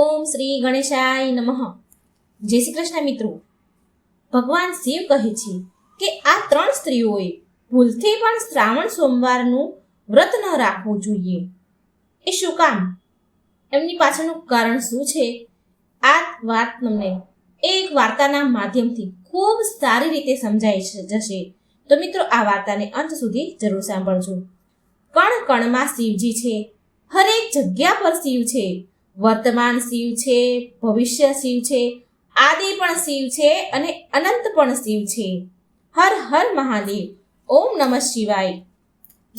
ઓમ શ્રી ગણેશાય નમઃ. જય શ્રી કૃષ્ણ મિત્રો. ભગવાન શિવ કહે છે કે આ ત્રણ સ્ત્રીઓએ ભૂલથી પણ શ્રાવણ સોમવારનું વ્રત ન રાખવું જોઈએ. એ શું કામ? એમની પાછળનું કારણ શું છે? આ વાત તમને એક વાર્તાના માધ્યમથી ખૂબ સારી રીતે સમજાઈ જશે. તો મિત્રો, આ વાર્તાને અંત સુધી જરૂર સાંભળજો. કણ કણમાં શિવજી છે. હરેક જગ્યા પર શિવ છે. વર્તમાન શિવ છે, ભવિષ્ય શિવ છે, આદિ પણ શિવ છે અને અનંત પણ શિવ છે. હર હર મહાદેવ. ઓમ નમઃ શિવાય.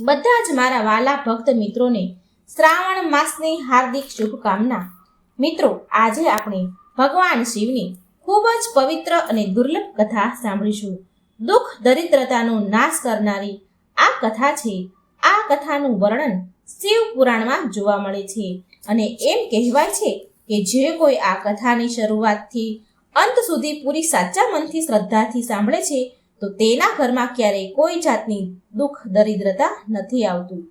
બધા જ મારા વાલા ભક્ત મિત્રોને શ્રાવણ માસની હાર્દિક શુભકામના. મિત્રો, આજે આપણે ભગવાન શિવની ખૂબ જ પવિત્ર અને દુર્લભ કથા સાંભળીશું. દુઃખ, દરિદ્રતાનો નાશ કરનારી આ કથા છે. આ કથાનું વર્ણન શિવ પુરાણમાં જોવા મળે છે. અને એમ કહેવાય છે કે જે કોઈ આ કથાની શરૂઆતથી અંત સુધી પૂરી સાચા મનથી શ્રદ્ધાથી સાંભળે છે, તો તેના ઘરમાં ક્યારેય કોઈ જાતની દુઃખ, દરિદ્રતા નથી આવતું.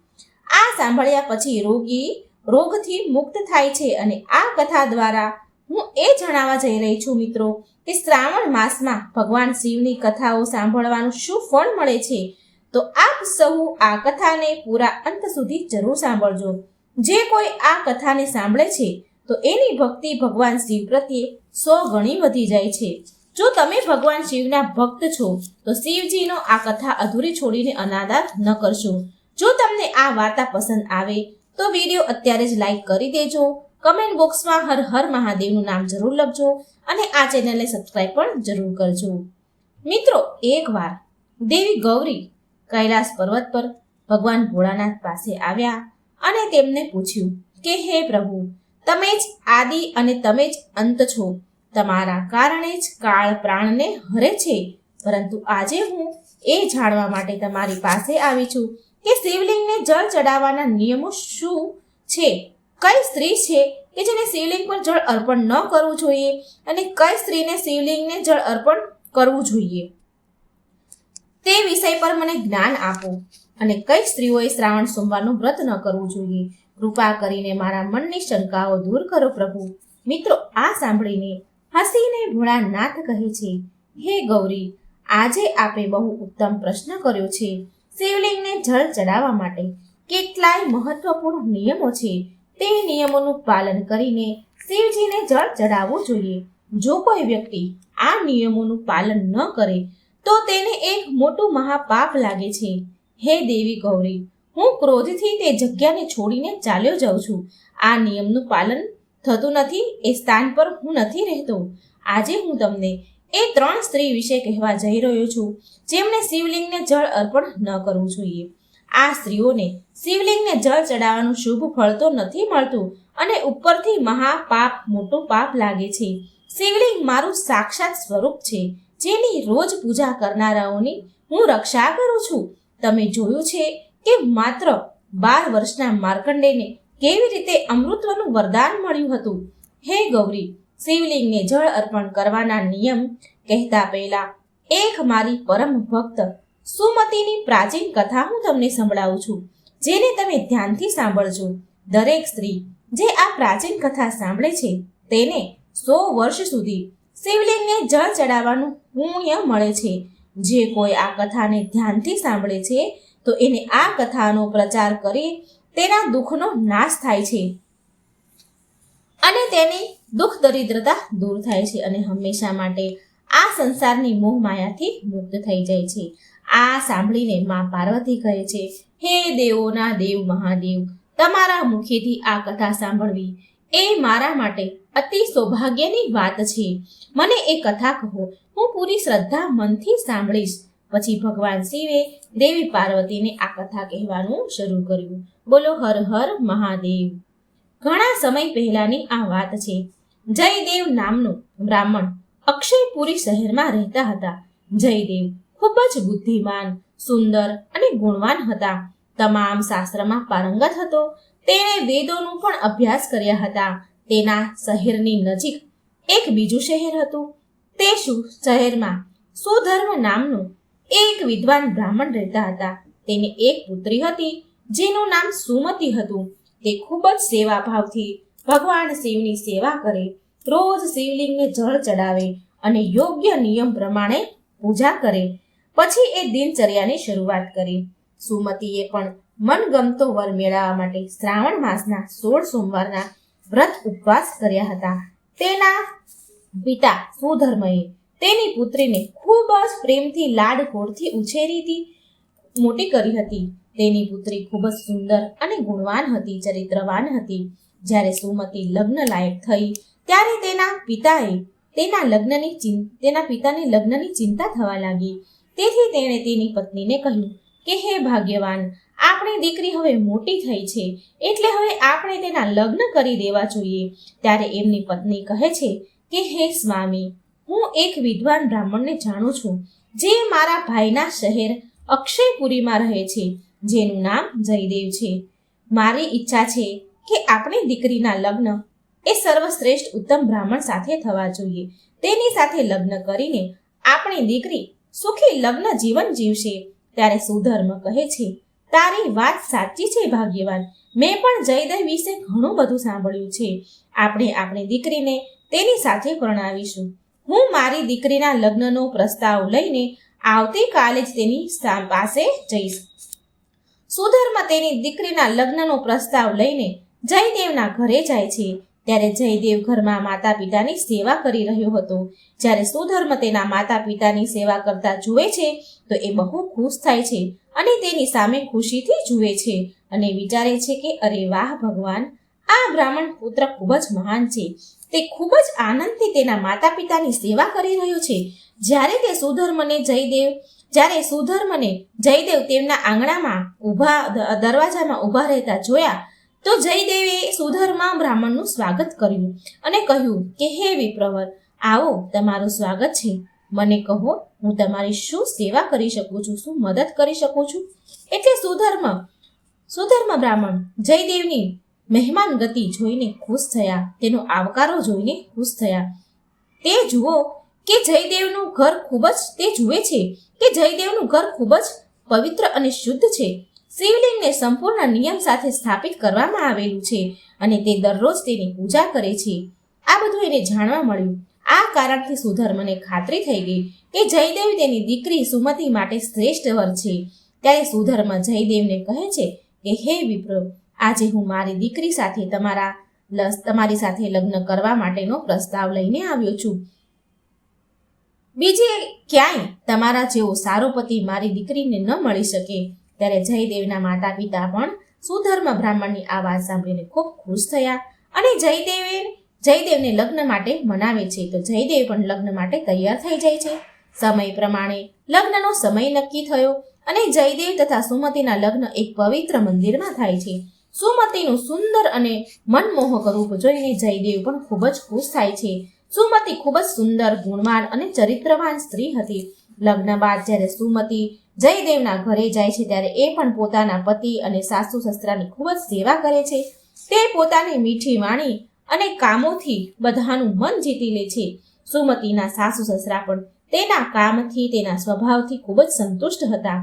આ સાંભળ્યા પછી રોગી રોગથી મુક્ત થાય છે અને આ કથા દ્વારા હું એ જણાવવા જઈ રહી છું મિત્રો કે શ્રાવણ માસમાં ભગવાન શિવની કથાઓ સાંભળવાનું શું ફળ મળે છે તો આપ સૌ આ કથાને પૂરા અંત સુધી જરૂર સાંભળજો. જે કોઈ આ કથાને સાંભળે છે, તો એની ભક્તિ ભગવાન શિવ પ્રત્યે સો ગણી વધી જાય છે. જો તમે ભગવાન શિવના ભક્ત છો, તો શિવજીનો આ કથા અધૂરી છોડીને અનાદાર ન કરશો. જો તમને આ વાર્તા પસંદ આવે, તો વીડિયો અત્યારે જ લાઈક કરી દેજો. કમેન્ટ બોક્સમાં હર હર મહાદેવનું નામ જરૂર લખજો અને આ ચેનલને સબસ્ક્રાઈબ પણ જરૂર કરજો. મિત્રો એકવાર દેવી ગૌરી કૈલાસ પર્વત પર ભગવાન ભોળાનાથ પાસે આવ્યા અને તેમને પૂછ્યું કે, હે પ્રભુ, તમે જ આદિ અને તમે જ અંત છો. તમારા કારણે જ કાળ પ્રાણને હરે છે. પરંતુ આજે હું એ જાણવા માટે તમારી પાસે આવી છું કે શિવલિંગને જળ ચડાવવાના નિયમો શું છે? કઈ સ્ત્રી છે કે જેને શિવલિંગ પર જળ અર્પણ ન કરવું જોઈએ? અને કઈ સ્ત્રીને શિવલિંગને જળ અર્પણ કરવું જોઈએ? તે વિષય પર મને જ્ઞાન આપો અને કઈ સ્ત્રીઓએ શ્રાવણ સોમવારનું વ્રત ન કરવું જોઈએ? કૃપા કરીને મારા મનની શંકાઓ દૂર કરો પ્રભુ. મિત્રો, આ સાંભળીને હસીને ભોળાનાથ કહે છે, હે ગૌરી, આજે આપે બહુ ઉત્તમ પ્રશ્ન કર્યો છે. શિવલિંગને જળ ચડાવવા માટે કેટલાય મહત્વપૂર્ણ નિયમો છે. તે નિયમોનું પાલન કરીને શિવજીને જળ ચડાવવું જોઈએ. જો કોઈ વ્યક્તિ આ નિયમોનું પાલન ન કરે તો તેને એક મોટું મહાપાપ લાગે છે. હે દેવી ગૌરી, હું ક્રોધથી તે જગ્યાને છોડીને ચાલ્યો જાઉં છું. આ નિયમનું પાલન થતું નથી, એ સ્થાન પર હું નથી રહેતો. આજે હું તમને એ ત્રણ સ્ત્રી વિશે કહેવા જઈ રહ્યો છું, જેમણે શિવલિંગને જળ અર્પણ ન કરવું જોઈએ. આ સ્ત્રીઓને શિવલિંગને જળ ચડાવવાનું શુભ ફળ તો નથી મળતું અને ઉપરથી મહાપાપ મોટું પાપ લાગે છે. શિવલિંગ મારું સાક્ષાત સ્વરૂપ છે. જેની રોજ પૂજા કરનારાઓની હું રક્ષા કરું છું. તમે જોયું છે કે માત્ર બાર વર્ષના માર્કંડેને કેવી રીતે અમૃતનું વરદાન મળ્યું હતું. હે ગૌરી, શિવલિંગને જળ અર્પણ કરવાના નિયમ કહેતા પહેલા એક મારી પરમ ભક્ત સુમતીની પ્રાચીન કથા હું તમને સંભળાવું છું, જેને તમે ધ્યાનથી સાંભળજો. દરેક સ્ત્રી જે આ પ્રાચીન કથા સાંભળે છે, તેને સો વર્ષ સુધી શિવલિંગને જળ ચડાવવાનું પુણ્ય મળે છે. જે કોઈ આ કથાને ધ્યાનથી સાંભળે છે, તો એને આ કથાનો પ્રચાર કરી તેના દુઃખનો નાશ થાય છે. અને તેની દુઃખ દરિદ્રતા દૂર થાય છે અને હંમેશા માટે આ સંસારની મોહ માયાથી મુક્ત થઈ જાય છે. આ સાંભળીને મા પાર્વતી કહે છે, હે દેવોના દેવ મહાદેવ, તમારા મુખેથી આ કથા સાંભળવી એ મારા માટે અતિ સૌભાગ્યની વાત છે. મને એ કથા કહો. હું પૂરી શ્રદ્ધા મનથી સાંભળીશ. પછી ભગવાન શિવે દેવી પાર્વતીને આ કથા કહેવાનું શરૂ કર્યું. બોલો, હર હર મહાદેવ. ઘણા સમય પહેલાની આ વાત છે. જયદેવ નામનું બ્રાહ્મણ અક્ષયપુરી શહેરમાં રહેતા હતા. જયદેવ ખૂબ જ બુદ્ધિમાન, સુંદર અને ગુણવાન હતા. તમામ શાસ્ત્રમાં પારંગત હતો. તેણે વેદોનું પણ અભ્યાસ કર્યા હતા. તેના શહેરની નજીક એક બીજું શહેર હતું. તે શું? શહેરમાં સુધર્મ નામનું એક વિદ્વાન બ્રાહ્મણ રહેતા હતા. તેને એક પુત્રી હતી, જેનું નામ સુમતિ હતું. તે ખૂબ જ સેવાભાવથી ભગવાન શિવની સેવા કરે. રોજ શિવલિંગને જળ ચડાવે અને યોગ્ય નિયમ પ્રમાણે પૂજા કરે. પછી એ દિનચર્યાની શરૂઆત કરી. સુમતીએ પણ મનગમતો વર મેળવવા માટે શ્રાવણ માસના સોળ સોમવારના વ્રત ઉપવાસ કર્યા હતા. તેના પિતા સુધર્મએ તેની પુત્રીને ખૂબ જ પ્રેમથી લાડકોડથી ઉછેરી ઉછેરીથી મોટી કરી હતી. તેની પુત્રી ખૂબ જ સુંદર અને ગુણવાન હતી, ચરિત્રવાન હતી. જ્યારે સુમતી લગ્ન લાયક થઈ, ત્યારે તેના પિતાએ તેના લગ્નની ચિં, તેના પિતાને લગ્નની ચિંતા થવા લાગી. તેથી તેણે તેની પત્નીને કહ્યું કે, હે ભાગ્યવાન આપણી દીકરી હવે મોટી થઈ છે, એટલે હવે આપણે તેના લગ્ન કરી દેવા જોઈએ. ત્યારે એમની પત્ની કહે છે કે, હે સ્વામી, હું એક વિદ્વાન બ્રાહ્મણને જાણું છું, જે મારા ભાઈના શહેર અક્ષયપુરીમાં રહે છે, જેનું નામ જયદેવ છે. મારી ઈચ્છા છે કે આપણી દીકરીના લગ્ન એ સર્વશ્રેષ્ઠ ઉત્તમ બ્રાહ્મણ સાથે થવા જોઈએ. તેની સાથે લગ્ન કરીને આપણી દીકરી સુખી લગ્ન જીવન જીવશે. ત્યારે સુધર્મ કહે છે તારી વાત સાચી છે, ભાગ્યવાન. મેં પણ જયદેવ વિશે ઘણું બધું સાંભળ્યું છે. આપણે આપણી દીકરીને તેની સાથે પરણાવીશું. હું મારી દીકરીના લગ્નનો પ્રસ્તાવ લઈને આવતીકાલે જ તેની પાસે જઈશ. સુધર્મ તેની દીકરીના લગ્નનો પ્રસ્તાવ લઈને જયદેવના ઘરે જાય છે. ત્યારે જયદેવ ઘરમાં માતા પિતાની સેવા કરી રહ્યો હતો. જ્યારે સુધર્મ તેના માતા પિતાની સેવા કરતા જુએ છે, તો એ બહુ ખુશ થાય છે અને તેની સામે ખુશીથી જુએ છે અને વિચારે છે કે, અરે વાહ ભગવાન! આ બ્રાહ્મણ પુત્ર ખૂબ જ મહાન છે. તે ખૂબ જ આનંદથી તેના માતા પિતાની સેવા કરી રહ્યો છે. જ્યારે તે સુધર્મને જયદેવ, જ્યારે સુધર્મને જયદેવ તેમના આંગણામાં ઊભા દરવાજામાં ઊભા રહેતા જોયા તો જયદેવે સુધર્મા બ્રાહ્મણનું સ્વાગત કર્યું અને કહ્યું કે, હે વિપ્રવર, આવો, તમારું સ્વાગત છે. મને કહો, હું તમારી શું સેવા કરી શકું છું? શું મદદ કરી શકું છું? એટલે સુધર્મ સુધર્મ બ્રાહ્મણ જયદેવની મહેમાન ગતિ જોઈને ખુશ થયા, તેનો આવકારો જોઈને ખુશ થયા. તે જુઓ કે જયદેવનું ઘર ખૂબ જ, તે જુએ છે કે જયદેવનું ઘર ખૂબ જ પવિત્ર અને શુદ્ધ છે. શિવલિંગને સંપૂર્ણ નિયમ સાથે સ્થાપિત કરવામાં આવેલું છે અને તે દરરોજ તેની પૂજા કરે છે. આ બધું એને જાણવા મળ્યું. આ કારણથી સુધર્મને ખાતરી થઈ ગઈ કે જયદેવ તેની દીકરી સુમતિ માટે શ્રેષ્ઠ વર છે. ત્યારે સુધર્મ જયદેવને કહે છે કે, હે વિપ્ર, આજે હું મારી દીકરી સાથે તમારા તમારી સાથે લગ્ન કરવા માટેનો પ્રસ્તાવ લઈને આવ્યો છું. બીજે ક્યાંય તમારા જેવો સારો પતિ મારી દીકરીને ન મળી શકે. ત્યારે જયદેવના માતા પિતા પણ સુધર્મ બ્રાહ્મણની આ વાત સાંભળીને ખૂબ ખુશ થયા અને જયદેવે, જયદેવને લગ્ન માટે મનાવે છે તો જયદેવ પણ લગ્ન માટે તૈયાર થઈ જાય છે. સમય પ્રમાણે લગ્નનો સમય નક્કી થયો અને જયદેવ તથા સુમતીના લગ્ન એક પવિત્ર મંદિરમાં થાય છે. સુમતીનું સુંદર અને મનમોહક રૂપ જોઈને જયદેવ પણ ખૂબ જ ખુશ થાય છે. સુમતી ખૂબ જ સુંદર, ગુણવાન અને ચરિત્રવાન સ્ત્રી હતી. લગ્ન બાદ જ્યારે સુમતી જયદેવના ઘરે જાય છે ત્યારે એ પણ પોતાના પતિ અને સાસુ સસરાની ખૂબ જ સેવા કરે છે. તે પોતાની મીઠી વાણી અને કામોથી બધાનું મન જીતી લે છે. સુમતીના સાસુ સસરા પણ તેના કામથી, તેના સ્વભાવથી ખૂબ જ સંતુષ્ટ હતા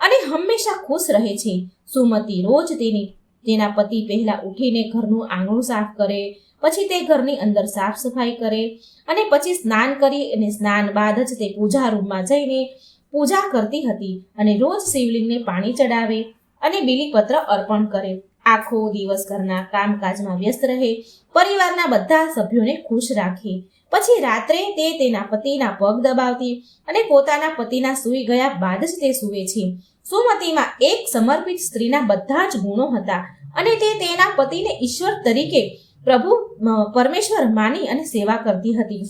અને હંમેશા ખુશ રહે છે. સુમતી રોજ તેની, તેના પતિ પહેલા ઉઠીને ઘરનું આંગણું સાફ કરે, પછી તે ઘરની અંદર સાફ સફાઈ કરે અને પછી સ્નાન કરી અને સ્નાન બાદ જ તે પૂજા રૂમમાં જઈને પૂજા કરતી હતી અને રોજ શિવલિંગને પાણી ચડાવે અને બીલીપત્ર અર્પણ કરે. આખો દિવસ ઘરના કામકાજમાં વ્યસ્ત રહે, પરિવારના બધા સભ્યોને ખુશ રાખે. પછી રાત્રે તે તેના પતિના પગ દબાવતી અને પોતાના પતિના સૂઈ ગયા બાદ જ તે સૂવે છે. સુમતીમાં એક સમર્પિત સ્ત્રીના બધા જ ગુણો હતા અને તે તેના પતિને ઈશ્વર તરીકે પ્રભુ પરમેશ્વર માની અને સેવા કરતી હતી.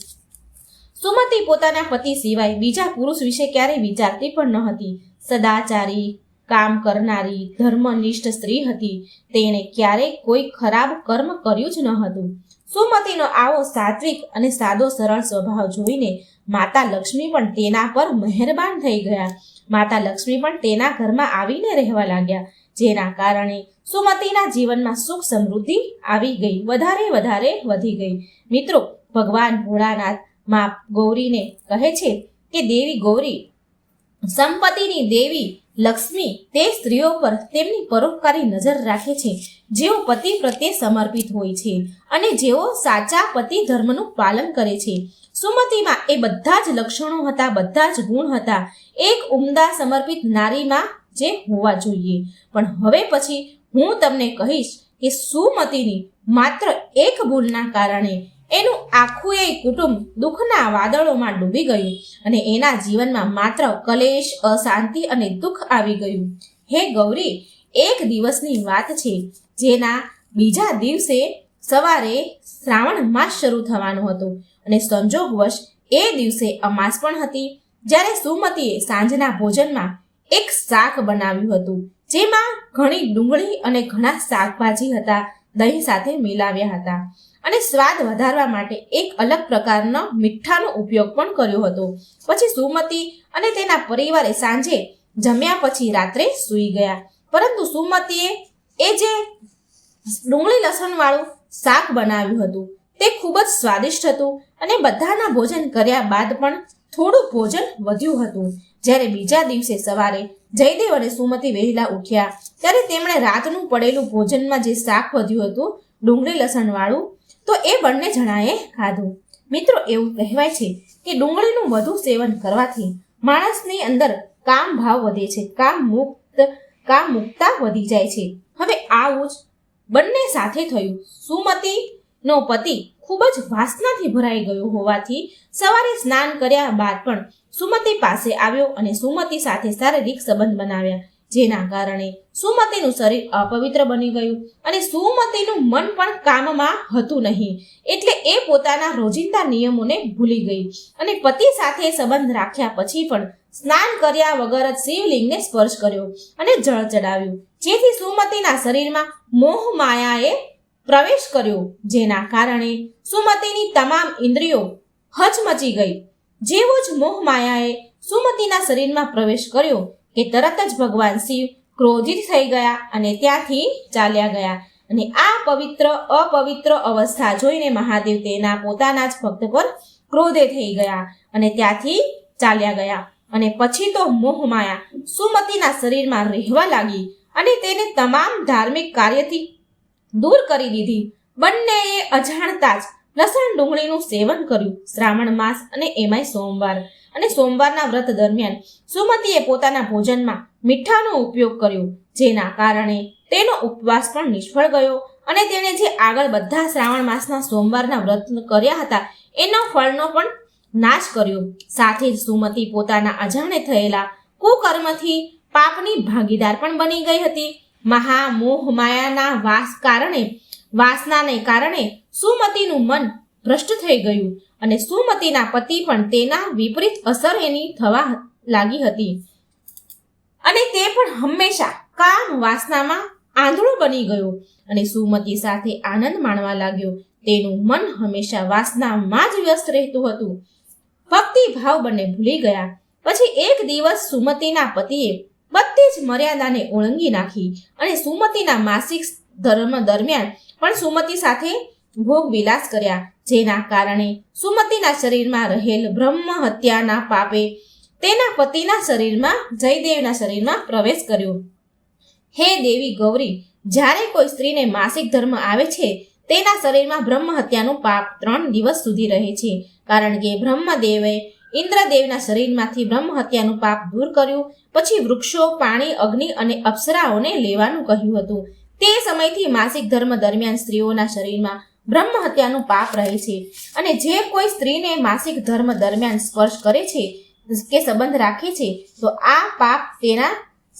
સુમતી પોતાના પતિ સિવાય બીજા પુરુષ વિશે ક્યારેય વિચારતી પણ ન હતી. સદાચારી, કામ કરનારી, ધર્મનિષ્ઠ સ્ત્રી હતી. તેણે ક્યારેય કોઈ ખરાબ કર્મ કર્યું જ ન હતું. સુમતીનો આવો સાત્વિક અને સાદો સરળ સ્વભાવ જોઈને માતા લક્ષ્મી પણ તેના પર મહેરબાન થઈ ગયા. માતા લક્ષ્મી પણ તેના ઘરમાં આવીને રહેવા લાગ્યા, જેના કારણે સુમતીના જીવનમાં સુખ સમૃદ્ધિ આવી ગઈ, વધારે વધારે વધી ગઈ. મિત્રો, ભગવાન ભોળાનાથ મા ગૌરીને કહે છે કે દેવી ગૌરી, સંપત્તિની દેવી લક્ષ્મી તે સ્ત્રીઓ પર તેમની પરોપકારી નજર રાખે છે. જેઓ પતિ પ્રત્યે સમર્પિત હોય છે અને જેઓ સાચા પતિ ધર્મનું પાલન કરે છે. સુમતિમાં એ બધા જ લક્ષણો હતા, બધા જ ગુણ હતા. એક ઉમદા સમર્પિત નારીમાં જે હોવા જોઈએ. પણ હવે પછી હું તમને કહીશ કે સુમતિની માત્ર એક ભૂલના કારણે એનું આખું એ કુટુંબ દુઃખના વાદળોમાં ડૂબી ગયું અને એના જીવનમાં માત્ર કલેશ, અશાંતિ અને દુઃખ આવી ગયું. હે ગૌરી, એક દિવસની વાત છે, જેના બીજા દિવસે સવારે શ્રાવણ માસ શરૂ થવાનો હતો અને સંજોગવશ એ દિવસે અમાસ પણ હતી. જ્યારે સુમતીએ સાંજના ભોજનમાં એક શાક બનાવ્યું હતું, જેમાં ઘણી ડુંગળી અને ઘણા શાકભાજી હતા, દહીં સાથે મિલાવ્યા હતા. અને સ્વાદ વધારવા માટે એક અલગ પ્રકારનો મીઠાનો ઉપયોગ પણ કર્યો હતો. પછી સુમતી અને તેના પરિવારે સાંજે જમ્યા પછી રાત્રે સૂઈ ગયા. પરંતુ સુમતીએ એ જે ડુંગળી લસણવાળું શાક બનાવ્યું હતું, તે ખૂબ જ સ્વાદિષ્ટ હતું અને બધાના ભોજન કર્યા બાદ પણ થોડું ભોજન વધ્યું હતું. જ્યારે બીજા દિવસે સવારે જયદેવ અને સુમતી વહેલા ઉઠ્યા, ત્યારે તેમણે રાતનું પડેલું ભોજનમાં જે શાક વધ્યું હતું, ડુંગળી લસણવાળું તો એ બંને જણાએ ખાધું. મિત્રો, એવું કહેવાય છે કે ડુંગળીનું વધુ સેવન કરવાથી માણસની અંદર કામ ભાવ વધે છે, કામ મુક્ત, કામ મુક્તા વધી જાય છે. હવે આવું જ બંને સાથે થયું. સુમતીનો પતિ ખૂબ જ વાસનાથી ભરાઈ ગયો હોવાથી સવારે સ્નાન કર્યા બાદ પણ સુમતી પાસે આવ્યો અને સુમતી સાથે શારીરિક સંબંધ બનાવ્યા. જેના કારણે સુમતીનું શરીર અપવિત્ર બની ગયું અને સુમતીનું મન પણ કામમાં હતું નહીં. એટલે એ પોતાના રોજિંદા નિયમોને ભૂલી ગઈ અને પતિ સાથે સંબંધ રાખ્યા પછી પણ સ્નાન કર્યા વગર જ શિવલિંગને સ્પર્શ કર્યો અને જળ ચડાવ્યું. જેથી સુમતીના શરીરમાં મોહ માયાએ પ્રવેશ કર્યો, જેના કારણે સુમતીની તમામ ઇન્દ્રિયો હચમચી ગઈ. જેવો જ મોહ માયાએ સુમતીના શરીરમાં પ્રવેશ કર્યો કે તરત જ ભગવાન શિવ ક્રોધિત થઈ ગયા અને ત્યાંથી ચાલ્યા ગયા. અને આ પવિત્ર, અપવિત્ર અવસ્થા જોઈને મહાદેવ તેના પોતાના જ ભક્ત પર ક્રોધે થઈ ગયા અને ત્યાંથી ચાલ્યા ગયા. અને પછી તો મોહમાયા સુમતીના શરીરમાં રહેવા લાગી અને તેને તમામ ધાર્મિક કાર્યથી દૂર કરી દીધી. બંનેએ અજાણતા જ લસણ ડુંગળીનું સેવન કર્યું. શ્રાવણ માસ અને એમાંય સોમવાર. અને સોમવારના વ્રત દરમિયાન સુમતીએ પોતાના ભોજનમાં મીઠાનો ઉપયોગ કર્યો, જેના કારણે તેનો ઉપવાસ પણ નિષ્ફળ ગયો અને તેણે જે આગળ બધા શ્રાવણ માસના સોમવારના વ્રત કર્યા હતા, એના ફળનો પણ નાશ કર્યો. સાથે જ સુમતી પોતાના અજાણે થયેલા કુકર્મથી પાપની ભાગીદાર પણ બની ગઈ હતી. મહા મોહ માયાના વાસ કારણે, વાસનાને કારણે સુમતીનું મન ભ્રષ્ટ થઈ ગયું અને સુમતીના પતિ પણ તેના વિપરીત અસર એની થવા લાગી હતી. અને તે પણ હંમેશા કામ વાસનામાં આંધળો બની ગયો અને સુમતી સાથે આનંદ માણવા લાગ્યો. તેનું મન હંમેશા વાસનામાં જ વ્યસ્ત રહેતું હતું. ભક્તિ ભાવ બંને ભૂલી ગયા. પછી એક દિવસ સુમતીના પતિએ બધી જ મર્યાદાને ઓળંગી નાખી અને સુમતીના માસિક ધર્મ દરમિયાન પણ સુમતી સાથે ભોગ વિલાસ કર્યા. જેના કારણે સુમતીના શરીરમાં રહેલ બ્રહ્મ હત્યાના પાપે તેના પતિના શરીરમાં, જયદેવના શરીરમાં પ્રવેશ કર્યો. હે દેવી ગૌરી, જ્યારે કોઈ સ્ત્રીને માસિક ધર્મ આવે છે, તેના શરીરમાં બ્રહ્મ હત્યાનું પાપ ત્રણ દિવસ સુધી રહે છે. કારણ કે બ્રહ્મદેવે ઇન્દ્રદેવના શરીરમાંથી બ્રહ્મ હત્યાનું પાપ દૂર કર્યું, પછી વૃક્ષો, પાણી, અગ્નિ અને અપ્સરાઓને લેવાનું કહ્યું હતું. તે સમયથી માસિક ધર્મ દરમિયાન સ્ત્રીઓના શરીરમાં બ્રહ્મ હત્યાનું પાપ રહે છે. અને જે કોઈ સ્ત્રીને માસિક ધર્મ દરમિયાન સ્પર્શ કરે છે, કે સંબંધ રાખે છે, તો આ પાપ તેના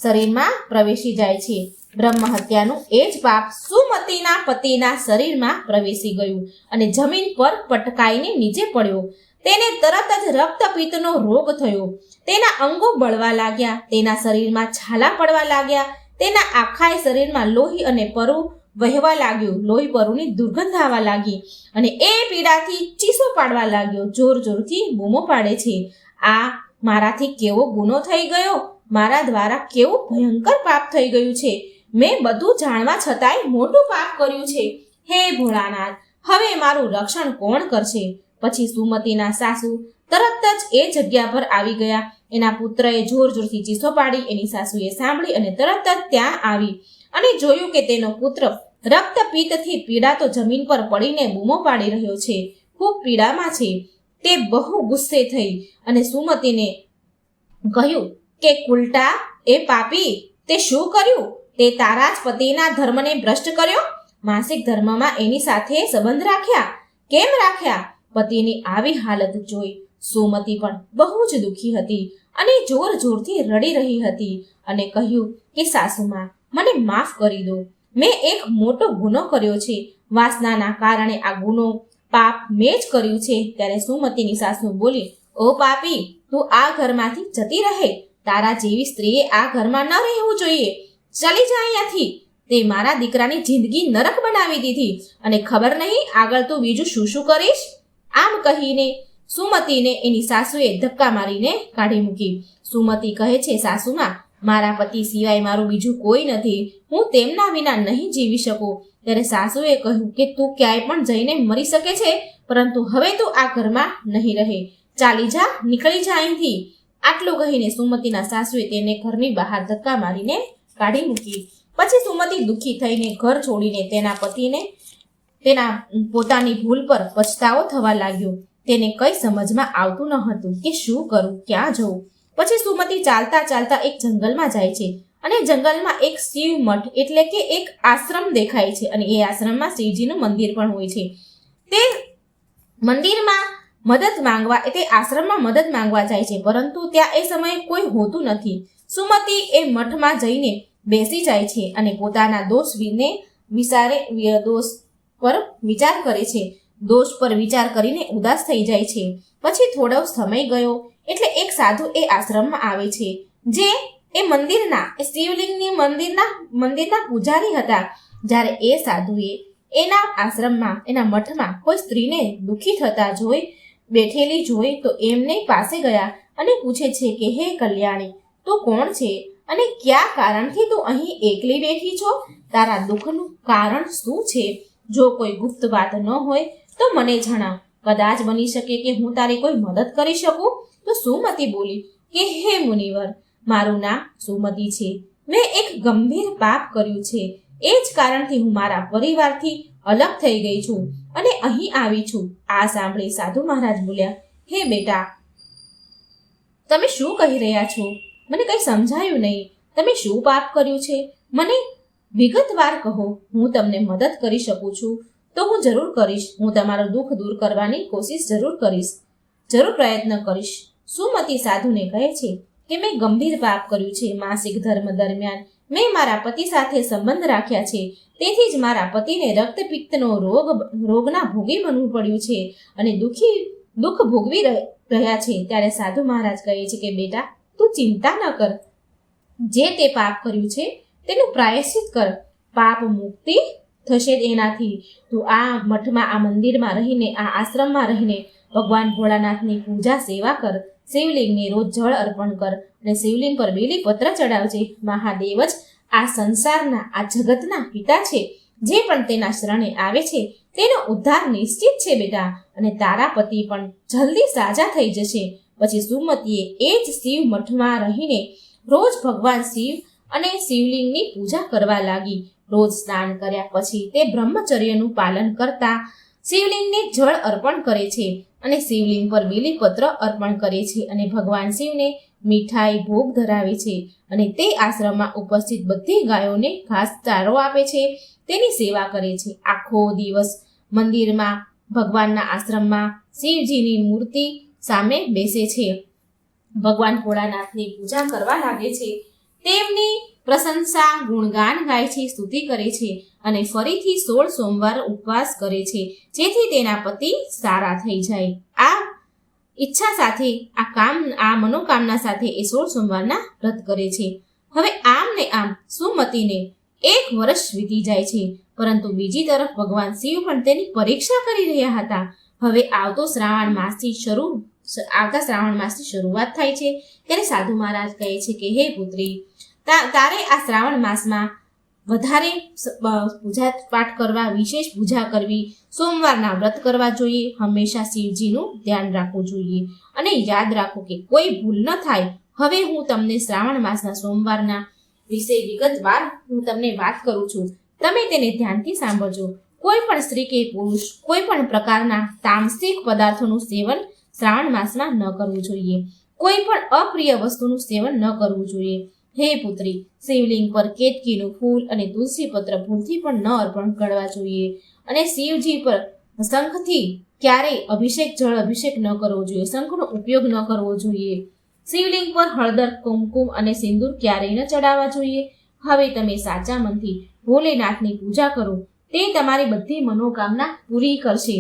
શરીરમાં પ્રવેશી જાય છે. બ્રહ્મ હત્યાનું એ જ પાપ સુમતીના પતિના શરીરમાં પ્રવેશી ગયું અને જમીન પર પટકાઈને નીચે પડ્યો. તેને તરત જ રક્તપિત્તનો રોગ થયો. તેના અંગો બળવા લાગ્યા, તેના શરીરમાં છાલા પડવા લાગ્યા, તેના આખાય શરીરમાં લોહી અને પરુ વહેવા લાગ્યો. લોહી પરુની દુર્ગંધ આવવા લાગી અને એ પીડાથી ચીસો પાડવા લાગ્યો. જોર જોરથી બૂમો પાડે છે. આ મારાથી કેવો ગુનો થઈ ગયો? મારા દ્વારા કેવું ભયંકર પાપ થઈ ગયું છે? મેં બધું જાણવા છતાંય મોટું પાપ કર્યું છે. હે ભોળાનાથ, હવે મારું રક્ષણ કોણ કરશે? પછી સુમતીના સાસુ તરત જ એ જગ્યા પર આવી ગયા. એના પુત્રએ જોર જોરથી ચીસો પાડી, એની સાસુએ સાંભળી અને તરત જ ત્યાં આવી. અને જોયું કે તેનો પુત્ર રક્તપિત્તથી પીડાતો જમીન પર પડીને બૂમો પાડી રહ્યો છે. ખૂબ પીડામાં છે. તે બહુ ગુસ્સે થઈ અને સુમતીને કહ્યું કે, કુલટા, એ પાપી, તે શું કર્યું? તે તારા જ પતિના ધર્મને ભ્રષ્ટ કર્યો? માસિક ધર્મમાં એની સાથે સંબંધ રાખ્યા? કેમ રાખ્યા? પતિની આવી હાલત જોઈ સુમતી પણ બહુ જ દુખી હતી અને જોર જોરથી રડી રહી હતી અને કહ્યું કે, સાસુમાં મને માફ કરી દો. મેં એક મોટો ગુનો કર્યો છે. વાસનાના કારણે આ ગુનો પાપ મેં જ કર્યું છે. ત્યારે સુમતીની સાસુ બોલી, ઓ પાપી, તું આ ઘરમાંથી જતી રહે. તારા જેવી સ્ત્રીએ આ ઘરમાં ન રહેવું જોઈએ. ચલી જા અહીંયાથી. તે મારા દીકરાની જિંદગી નરક બનાવી દીધી. અને ખબર નહીં આગળ તું બીજું શું શું કરીશ? આમ કહીને સુમતીને એની સાસુએ ધક્કા મારીને કાઢી મૂકી. સુમતી કહે છે, સાસુમાં મારા પતિ સિવાય મારું બીજું કોઈ નથી. હું તેમના વિના નહીં જીવી શકું. ત્યારે સાસુએ કહ્યું કે તું ક્યાંય પણ જઈને મરી શકે છે, પરંતુ હવે તું આ ઘરમાં નહીં રહે. ચાલી જા, નીકળી જા અહીંથી. આટલું કહીને સુમતીના સાસુએ તેને ઘરની બહાર ધક્કા મારીને કાઢી મૂકી. પછી સુમતી દુઃખી થઈને ઘર છોડીને તેના પતિને તેના પોતાની ભૂલ પર પછતાવો થવા લાગ્યો. તેને કંઈ સમજમાં આવતું ન હતું કે શું કરું, ક્યાં જવું? પછી સુમતી ચાલતા ચાલતા એક જંગલમાં જાય છે અને જંગલમાં એક શિવ મઠ એટલે કે એક આશ્રમ દેખાય છે અને એ આશ્રમમાં શિવજીનું મંદિર પણ હોય છે. તે મંદિરમાં મદદ માંગવા તે આશ્રમમાં મદદ માંગવા જાય છે, પરંતુ ત્યાં એ સમયે કોઈ હોતું નથી. સુમતી એ મઠમાં જઈને બેસી જાય છે અને પોતાના દોષ વિને વિચારે, દોષ પર વિચાર કરે છે. દોષ પર વિચાર કરીને ઉદાસ થઈ જાય છે. પછી થોડો સમય ગયો એટલે એક સાધુ એ આશ્રમમાં આવે છે. જે એ મંદિરના, એ શિવલિંગની મંદિરના મંદિરના પૂજારી હતા. જ્યારે એ સાધુએ એના આશ્રમમાં, એના મઠમાં કોઈ સ્ત્રીને દુઃખી થતા જોઈ, બેઠેલી જોઈ તો એમને પાસે ગયા અને પૂછે છે કે, હે કલ્યાણી, તું કોણ છે? અને કયા કારણથી તું અહીં એકલી બેઠી છો? તારા દુઃખનું કારણ શું છે? જો કોઈ ગુપ્ત વાત ન હોય તો મને જણાવ. કદાચ બની શકે કે હું તારી કોઈ મદદ કરી શકું? તો સુમતી બોલી, કે હે મુનિવર, મારું નામ સુમતી છે. મેં એક ગંભીર પાપ કર્યું છે. એ જ કારણથી હું મારા પરિવારથી અલગ થઈ ગઈ છું અને અહીં આવી છું. આ સાંભળી સાધુ મહારાજ બોલ્યા, હે બેટા, તમે શું કહી રહ્યા છો? મને કંઈ સમજાયું નહીં. તમે શું પાપ કર્યું છે? મને વિગતવાર કહો, હું તમને મદદ કરી શકું છું. તો હું જરૂર કરીશ, હું તમારું દુઃખ દૂર કરવાની કોશિશ જરૂર કરીશ. જરૂર પ્રયત્ન કરીશ. સુમતી સાધુને કહે છે કે મેં ગંભીર પાપ કર્યું છે. માસિક ધર્મ દરમિયાન મેં મારા પતિ સાથે સંબંધ રાખ્યા છે. તેથી જ મારા પતિને રક્તપિત્તનો રોગ, રોગના ભોગી બનવું પડ્યું છે અને દુઃખી, દુઃખ ભોગવી રહ- રહ્યા છે. ત્યારે સાધુ મહારાજ કહે છે કે, બેટા, તું ચિંતા ન કર. જે તે પાપ કર્યું છે, તેનું પ્રાયશ્ચિત કર. પાપ મુક્તિ થશે એનાથી. તું આ મઠમાં, આ મંદિરમાં રહીને, આ આશ્રમમાં રહીને ભગવાન ભોળાનાથની પૂજા, સેવા કર. શિવલિંગને રોજ જળ અર્પણ કર અને શિવલિંગ પર બેલી પત્ર ચડાવજે. મહાદેવ જ આ સંસારના, આ જગતના પિતા છે. જે પણ તેના શરણે આવે છે, તેનો ઉદ્ધાર નિશ્ચિત છે બેટા. અને તારા પતિ પણ જલ્દી સાજા થઈ જશે. પછી સુમતીએ એ જ શિવ મઠમાં રહીને રોજ ભગવાન શિવ અને શિવલિંગની પૂજા કરવા લાગી. રોજ સ્નાન કર્યા પછી તે બ્રહ્મચર્યનું પાલન કરતા શિવલિંગને જળ અર્પણ કરે છે અને શિવલિંગ પર બીલીપત્ર અર્પણ કરે છે અને ભગવાન શિવને મીઠાઈ, ભોગ ધરાવે છે અને તે આશ્રમમાં ઉપસ્થિત બધી ગાયોને ઘાસ ચારો આપે છે. તેની સેવા કરે છે. આખો દિવસ મંદિરમાં, ભગવાનના આશ્રમમાં શિવજીની મૂર્તિ સામે બેસે છે. ભગવાન ભોળાનાથની પૂજા કરવા લાગે છે. તેમની પ્રશંસા, ગુણગાન ગાય છે, સ્તુતિ કરે છે અને ફરીથી સોળ સોમવાર ઉપવાસ કરે છે. જેથી તેના પતિ સારા થઈ જાય. આ ઈચ્છા સાથે, આ કામ, આ મનોકામના સાથે એ સોળ સોમવારના વ્રત કરે છે. હવે આમ ને આમ સુમતીને એક વર્ષ વીતી જાય છે. પરંતુ બીજી તરફ ભગવાન શિવ પણ તેની પરીક્ષા કરી રહ્યા હતા. હવે આવતો શ્રાવણ માસથી શરૂ, આવતા શ્રાવણ માસની શરૂઆત થાય છે. ત્યારે સાધુ મહારાજ કહે છે કે, હે પુત્રી તારે આ શ્રાવણ માસમાં વધારે પૂજા પાઠ કરવા, વિશેષ પૂજા કરવી, સોમવારના વ્રત કરવા જોઈએ. હંમેશા શિવજીનું ધ્યાન રાખવું જોઈએ. અને યાદ રાખો કે કોઈ ભૂલ ન થાય. હવે હું તમને શ્રાવણ માસના સોમવારના વિશે વિગતવાર હું તમને વાત કરું છું. તમે તેને ધ્યાનથી સાંભળજો. કોઈ પણ સ્ત્રી કે પુરુષ કોઈ પણ પ્રકારના તામસિક પદાર્થોનું સેવન શ્રાવણ માસમાં ન કરવું જોઈએ. કોઈ પણ અપ્રિય વસ્તુનું સેવન ન કરવું જોઈએ. હે પુત્રી, શિવલિંગ પર કેતકીનું ફૂલ અને તુલસી પત્ર ભૂલથી પણ ન અર્પણ કરવા જોઈએ અને શિવજી પર શંખથી ક્યારેય અભિષેક, જળ અભિષેક ન કરવો જોઈએ. શંખનો ઉપયોગ ન કરવો જોઈએ. શિવલિંગ પર હળદર, કુમકુમ અને સિંદૂર ક્યારેય ન ચડાવવા જોઈએ. હવે તમે સાચા મનથી ભોલેનાથની પૂજા કરો. તે તમારી બધી મનોકામના પૂરી કરશે.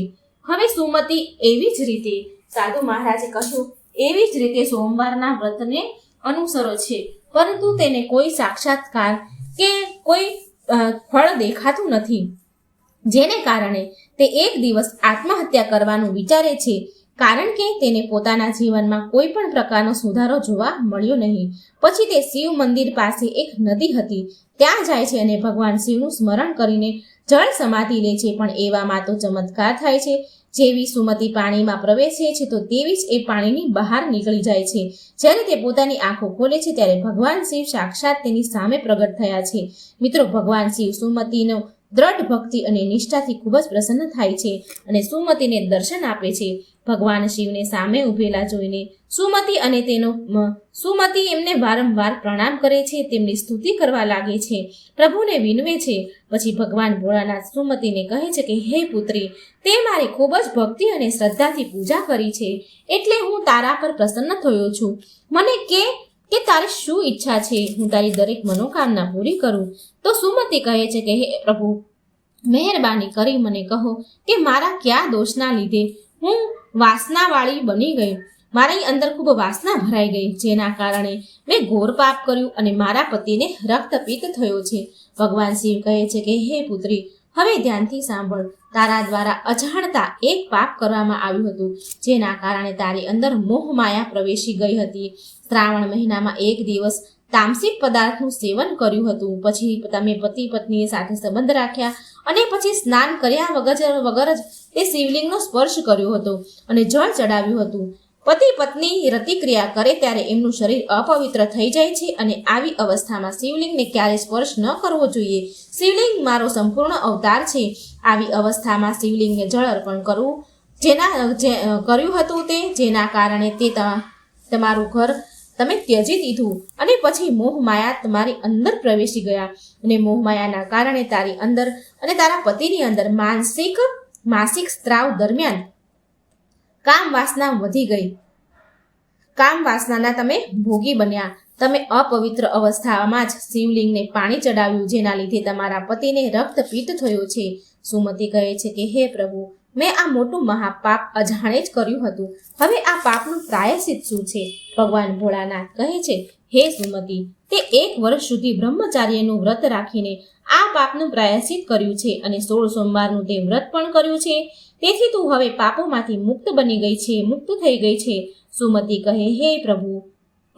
હવે સુમતિ એવી જ રીતે, સાધુ મહારાજે કહ્યું, એવી જ રીતે સોમવારના વ્રતને અનુસરો છે. પરંતુ તેને કોઈ સાક્ષાત્કાર કે કોઈ ફળ દેખાતું નથી. જેને કારણે તે એક દિવસ આત્મહત્યા કરવાનું વિચારે છે, કારણ કે તેને પોતાના જીવનમાં કોઈ પણ પ્રકારનો સુધારો જોવા મળ્યો નહીં. પછી તે શિવ મંદિર પાસે એક નદી હતી. ત્યાં જાય છે અને ભગવાન શિવનું સ્મરણ કરીને જળ સમાધિ લે છે, પણ એવામાં તો ચમત્કાર થાય છે. જેવી સુમતિ પાણીમાં પ્રવેશે છે, તો તેવી જ એ પાણીની બહાર નીકળી જાય છે. જ્યારે તે પોતાની આંખો ખોલે છે, ત્યારે ભગવાન શિવ સાક્ષાત તેની સામે પ્રગટ થયા છે. મિત્રો, ભગવાન શિવ સુમતિનો દ્રઢ ભક્તિ અને નિષ્ઠાથી ખૂબ જ પ્રસન્ન થાય છે અને સુમતીને દર્શન આપે છે. ભગવાન શિવને સામે ઉભેલા જોઈને સુમતી અને તેનો સુમતી એમને વારંવાર પ્રણામ કરે છે, તેમની સ્તુતિ કરવા લાગે છે, પ્રભુને વિનવે છે. પછી ભગવાન ભોળાનાથ સુમતીને કહે છે કે, હે પુત્રી, તે મારી ખૂબ જ ભક્તિ અને શ્રદ્ધાથી પૂજા કરી છે. એટલે હું તારા પર પ્રસન્ન થયો છું. મને કે કે તારી શું ઈચ્છા છે? હું તારી દરેક મનોકામના પૂરી કરું. તો સુમતિ કહે છે કે, હે પ્રભુ, મહેરબાની કરી મને કહો કે મારા કયા દોષના લીધે હું વાસનાવાળી બની ગઈ. મારી અંદર ખૂબ વાસના ભરાઈ ગઈ, જેના કારણે મેં ઘોર પાપ કર્યું અને મારા પતિને રક્તપિત થયો છે. ભગવાન શિવ કહે છે કે, હે પુત્રી, હવે ધ્યાનથી સાંભળ. તારા દ્વારા અજાણતા એક પાપ કરવામાં આવ્યું હતું, જેના કારણે તારી અંદર મોહ માયા પ્રવેશી ગઈ હતી. શ્રાવણ મહિનામાં એક દિવસ તામસિક પદાર્થનું સેવન કર્યું હતું. પછી તમે પતિ પત્નીએ સાથે સંબંધ રાખ્યા અને પછી સ્નાન કર્યા વગર વગર જ તે શિવલિંગનો સ્પર્શ કર્યો હતો અને જળ ચડાવ્યું હતું. પતિ પત્ની રતિક્રિયા કરે ત્યારે એમનું શરીર અપવિત્ર થઈ જાય છે અને આવી અવસ્થામાં શિવલિંગને ક્યારે સ્પર્શ ન કરવો જોઈએ. શિવલિંગ મારો સંપૂર્ણ અવતાર છે. આવી અવસ્થામાં શિવલિંગને જળ અર્પણ કરવું, જેના, જે, કર્યું હતું તે, જેના કારણે તે ત- તમારું ઘર તમે ત્યજી દીધું અને પછી મોહ માયા તમારી અંદર પ્રવેશી ગયા અને મોહ માયાના કારણે તારી અંદર અને તારા પતિની અંદર માનસિક, માસિક સ્ત્રાવ દરમિયાન કામ વાસના વધી ગઈ. કામ વાસનાના તમે ભોગી બન્યા. તમે અપવિત્ર અવસ્થામાં જ શિવલિંગને પાણી ચડાવ્યું, જેના લીધે તમારા પતિને રક્તપિત્ત થયો છે. સુમતિ કહે છે કે, હે પ્રભુ મેં આ મોટું મહાપાપ અજાણે જ કર્યું હતું. હવે આ પાપનું પ્રાયશ્ચિત શું છે? ભગવાન ભોળાનાથ કહે છે, હે સુમતી તે એક વર્ષ સુધી બ્રહ્મચાર્યનું વ્રત રાખીને આ પાપનું પ્રાયશ્ચિત કર્યું છે અને સોળ સોમવારનું તે વ્રત પણ કર્યું છે. તેથી તું હવે પાપોમાંથી મુક્ત બની ગઈ છે, મુક્ત થઈ ગઈ છે. સુમતી કહે, હે પ્રભુ,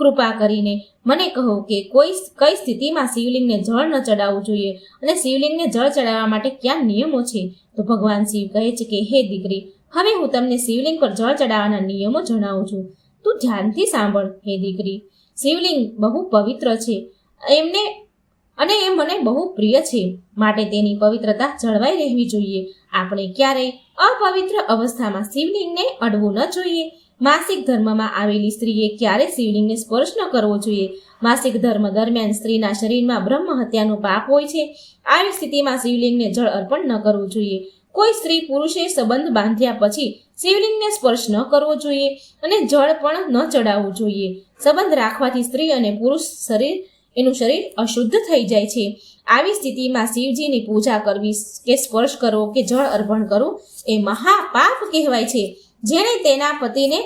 કૃપા કરીને મને કહો કે કોઈ કઈ સ્થિતિમાં શિવલિંગને જળ ન ચડાવવું જોઈએ અને શિવલિંગને જળ ચડાવવા માટે ક્યાં નિયમો છે? તો ભગવાન શિવ કહે છે કે, હે દીકરી, હવે હું તમને શિવલિંગ પર જળ ચડાવવાના નિયમો જણાવું છું. તું ધ્યાનથી સાંભળ, હે દીકરી. શિવલિંગ બહુ પવિત્ર છે. એમને, અને એ મને બહુ પ્રિય છે. માટે તેની પવિત્રતા જળવાઈ રહેવી જોઈએ. આપણે ક્યારેય અપવિત્ર અવસ્થામાં શિવલિંગને અડવું ન જોઈએ. માસિક ધર્મમાં આવેલી સ્ત્રીએ ક્યારે શિવલિંગને સ્પર્શ ન કરવો જોઈએ? માસિક ધર્મ દરમિયાન સ્ત્રીના શરીરમાં બ્રહ્મ હત્યાનું પાપ હોય છે. આવી સ્થિતિમાં શિવલિંગને જળ અર્પણ ન કરવું જોઈએ. કોઈ સ્ત્રી પુરુષે સંબંધ બાંધ્યા પછી શિવલિંગને સ્પર્શ ન કરવો જોઈએ અને જળ પણ ન ચડાવવું જોઈએ. સંબંધ રાખવાથી સ્ત્રી અને પુરુષ શરીર, એનું શરીર અશુદ્ધ થઈ જાય છે. આવી સ્થિતિમાં શિવજીની પૂજા કરવી કે સ્પર્શ કરવો કે જળ અર્પણ કરવું એ મહાપાપ કહેવાય છે. જેણે તેના પતિને,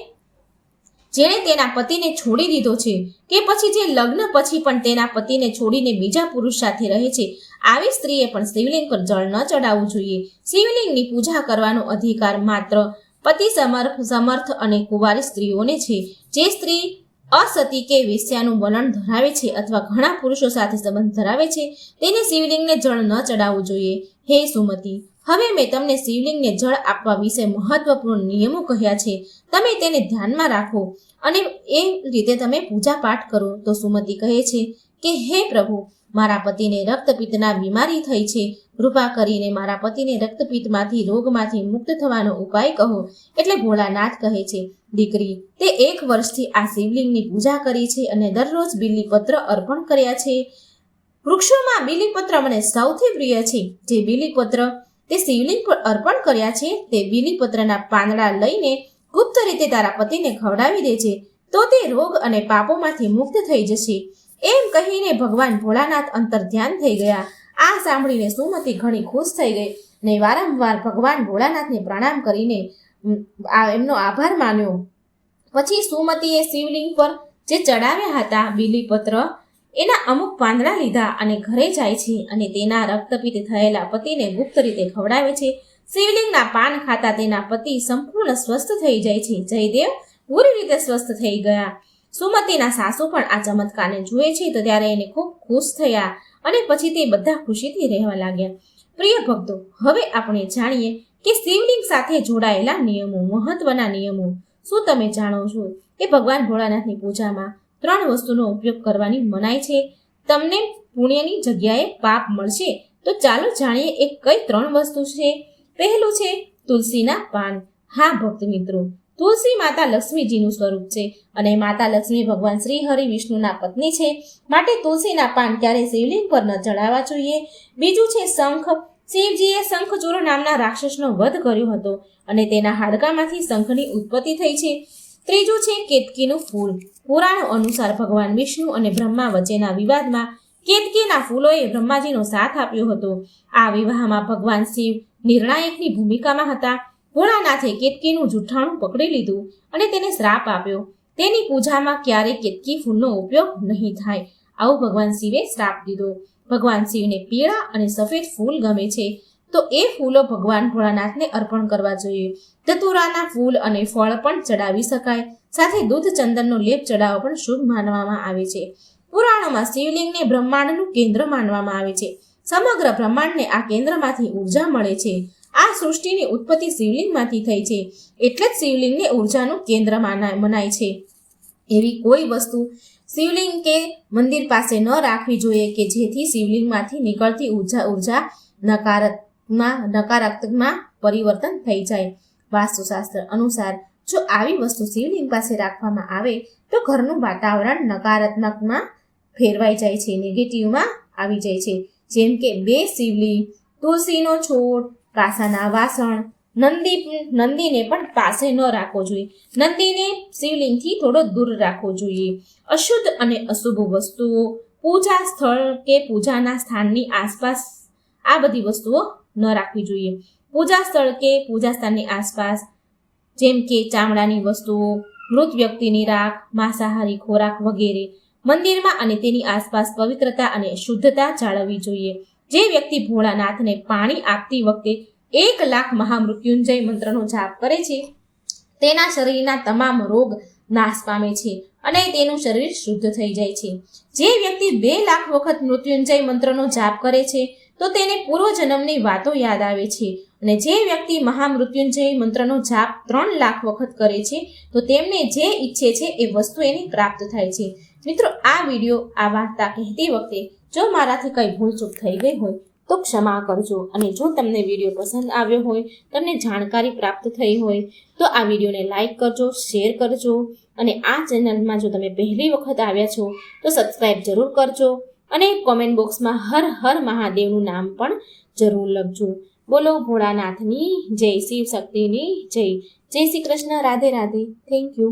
જેણે તેના પતિને છોડી દીધો છે કે પછી જે લગ્ન પછી પણ તેના પતિને છોડીને બીજા પુરુષ સાથે રહે છે, આવી સ્ત્રીએ પણ શિવલિંગ પર જળ ન ચડાવવું જોઈએ. શિવલિંગની પૂજા કરવાનો અધિકાર માત્ર પતિ સમર્થ સમર્થ અને કુંવારી સ્ત્રીઓને છે. જે સ્ત્રી અસતી કે વેશ્યાનું વલણ ધરાવે છે અથવા ઘણા પુરુષો સાથે સંબંધ ધરાવે છે, તેને શિવલિંગને જળ ન ચડાવવું જોઈએ. હે સુમતિ હવે મેં તમને શિવલિંગને જળ આપવા વિશે મહત્વપૂર્ણ નિયમો કહ્યા છે. તમે તેને ધ્યાનમાં રાખો અને એ રીતે તમે પૂજા પાઠ કરો. તો સુમતિ કહે છે કે, હે પ્રભુ, મારા પતિને રક્તપિત્તના બીમારી થઈ છે. કૃપા કરીને મારા પતિને રક્તપિત્તમાંથી રોગમાંથી મુક્ત થવાનો ઉપાય કહો. એટલે ભોળાનાથ કહે છે, દીકરી, તે એક વર્ષથી આ શિવલિંગની પૂજા કરી છે અને દરરોજ બિલીપત્ર અર્પણ કર્યા છે. વૃક્ષોમાં બિલીપત્ર મને સૌથી પ્રિય છે. જે બિલીપત્ર તે શિવલિંગ પર અર્પણ કર્યા છે. તે બિલીપત્રના પાંદડા લઈને ગુપ્ત રીતે તારા પતિને ખવડાવી દે છે. તો તે રોગ અને પાપોમાંથી મુક્ત થઈ જશે. એમ કહીને ભગવાન ભોળાનાથ અંતર ધ્યાન થઈ ગયા. આ સાંભળીને સુમતી ઘણી ખુશ થઈ ગઈ ને વારંવાર ભગવાન ભોળાનાથને પ્રણામ કરીને આ એમનો આભાર માન્યો. પછી સુમતીએ શિવલિંગ પર જે ચડાવ્યા હતા, બીલીપત્ર એના અમુક પાંદડા લીધા અને ઘરે જાય છે અને તેના રક્તપિત થયેલા પતિને ગુપ્ત રીતે ખવડાવે છે. શિવલિંગના પાન ખાતા તેના પતિ સંપૂર્ણ સ્વસ્થ થઈ જાય છે. જયદેવ પૂરી રીતે સ્વસ્થ થઈ ગયા. સુમતીના સાસુ પણ આ ચમત્કારને જુએ છે તો ત્યારે એને ખૂબ ખુશ થયા અને પછી તે બધા ખુશીથી રહેવા લાગ્યા. પ્રિય ભક્તો, હવે આપણે જાણીએ કે શિવલિંગ સાથે જોડાયેલા નિયમો, મહત્વના નિયમો શું તમે જાણો છો? કે ભગવાન ભોળાનાથની પૂજામાં ત્રણ વસ્તુનો ઉપયોગ કરવાની મનાય છે. તમને પુણ્યની જગ્યાએ પાપ મળશે. તો ચાલો જાણીએ એ કઈ ત્રણ વસ્તુ છે. પહેલું છે તુલસીના પાન. હા, ભક્ત મિત્રો, તુલસી માતા લક્ષ્મીજીનું સ્વરૂપ છે અને માતા લક્ષ્મી ભગવાન શ્રી હરિ વિષ્ણુના પત્ની છે. માટે તુલસીના પાન ક્યારે શિવલિંગ પર ન ચડાવવા જોઈએ. બીજું છે શંખ. શિવજીએ શંખચૂર નામના રાક્ષસનો વધ કર્યો હતો અને તેના હાડકામાંથી શંખની ઉત્પત્તિ થઈ છે. ત્રીજું છે કેતકીનું ફૂલ. પુરાણો અનુસાર ભગવાન વિષ્ણુ અને બ્રહ્મા વચ્ચેના વિવાદમાં કેતકીના ફૂલોએ બ્રહ્માજીનો સાથ આપ્યો હતો. આ વિવાહમાં ભગવાન શિવ નિર્ણાયકની ભૂમિકામાં હતા. ભોળાનાથે કેતકીનું જૂઠાણું પકડી લીધું અને તેને શ્રાપ આપ્યો. તેની પૂજામાં ક્યારેય કેતકી ફૂલનો ઉપયોગ નહીં થાય. આવું ભગવાન શિવે શ્રાપ દીધો. ભગવાન શિવને પીળા અને સફેદ ફૂલ ગમે છે. તો એ ફૂલો ભગવાન ભોળાનાથને અર્પણ કરવા જોઈએ. ધતુરાના ફૂલ અને ફળ પણ ચડાવી શકાય. સાથે દૂધ ચંદનનો લેપ ચડાવવો પણ શુભ માનવામાં આવે છે. પુરાણોમાં શિવલિંગને બ્રહ્માંડનું કેન્દ્ર માનવામાં આવે છે. સમગ્ર બ્રહ્માંડને આ કેન્દ્રમાંથી ઊર્જા મળે છે. આ સૃષ્ટિની ઉત્પત્તિ શિવલિંગમાંથી થઈ છે. એટલે જ શિવલિંગને ઉર્જાનું કેન્દ્ર માના, મનાય છે. એવી કોઈ વસ્તુ શિવલિંગ કે મંદિર પાસે ન રાખવી જોઈએ કે જેથી શિવલિંગમાંથી નીકળતી ઊર્જા ઊર્જા નકારાત્મક નકારાત્મકમાં પરિવર્તન થઈ જાય. વાસ્તુશાસ્ત્ર અનુસાર, જો આવી વસ્તુ શિવલિંગ પાસે રાખવામાં આવે, તો ઘરનું વાતાવરણ નકારાત્મકમાં ફેરવાઈ જાય છે, નેગેટિવમાં આવી જાય છે. જેમ કે બે શિવલિંગ, તુલસીનો છોડ, કાસાના વાસણ, નંદી, નંદીને પણ પાસે ન રાખવો જોઈએ. નંદીને શિવલિંગથી થોડો દૂર રાખવો જોઈએ. અશુદ્ધ અને અશુભ વસ્તુઓ, પૂજા સ્થળ કે પૂજાના સ્થાનની આસપાસ આ બધી વસ્તુઓ ન રાખવી જોઈએ. પૂજા સ્થળ કે પૂજા સ્થાનની આસપાસ જેમ કે ચામડાની વસ્તુઓ, મૃત વ્યક્તિની રાખ, માંસાહારી ખોરાક વગેરે, મંદિરમાં અને તેની આસપાસ પવિત્રતા અને શુદ્ધતા જાળવવી જોઈએ. જે વ્યક્તિ ભોળાનાથને પાણી આપતી વખતે એક લાખ મહામૃત્યુંજય મંત્રનો જાપ કરે છે, તેના શરીરના તમામ રોગ નાશ પામે છે અને તેનું શરીર શુદ્ધ થઈ જાય છે. જે વ્યક્તિ બે લાખ વખત મૃત્યુંજય મંત્રનો જાપ કરે છે તો તેને પૂર્વજન્મની વાતો યાદ આવે છે. અને જે વ્યક્તિ મહામૃત્યુંજય મંત્રનો જાપ ત્રણ લાખ વખત કરે છે, તો તેમને જે ઈચ્છે છે એ વસ્તુ એની પ્રાપ્ત થાય છે. મિત્રો, આ વીડિયો, આ વાર્તા કહેતી વખતે જો મારાથી કંઈ ભૂલચૂક થઈ ગઈ હોય, તો ક્ષમા કરજો. અને જો તમને વીડિયો પસંદ આવ્યો હોય, તમને જાણકારી પ્રાપ્ત થઈ હોય, તો આ વિડીયોને લાઈક કરજો, શેર કરજો. અને આ ચેનલમાં જો તમે પહેલી વખત આવ્યા છો, તો સબસ્ક્રાઈબ જરૂર કરજો. અને કોમેન્ટ બોક્સમાં હર હર મહાદેવનું નામ પણ જરૂર લખજો. બોલો ભોળાનાથની જય શિવ શક્તિની જય. જય શ્રી કૃષ્ણ, રાધે રાધે. Thank you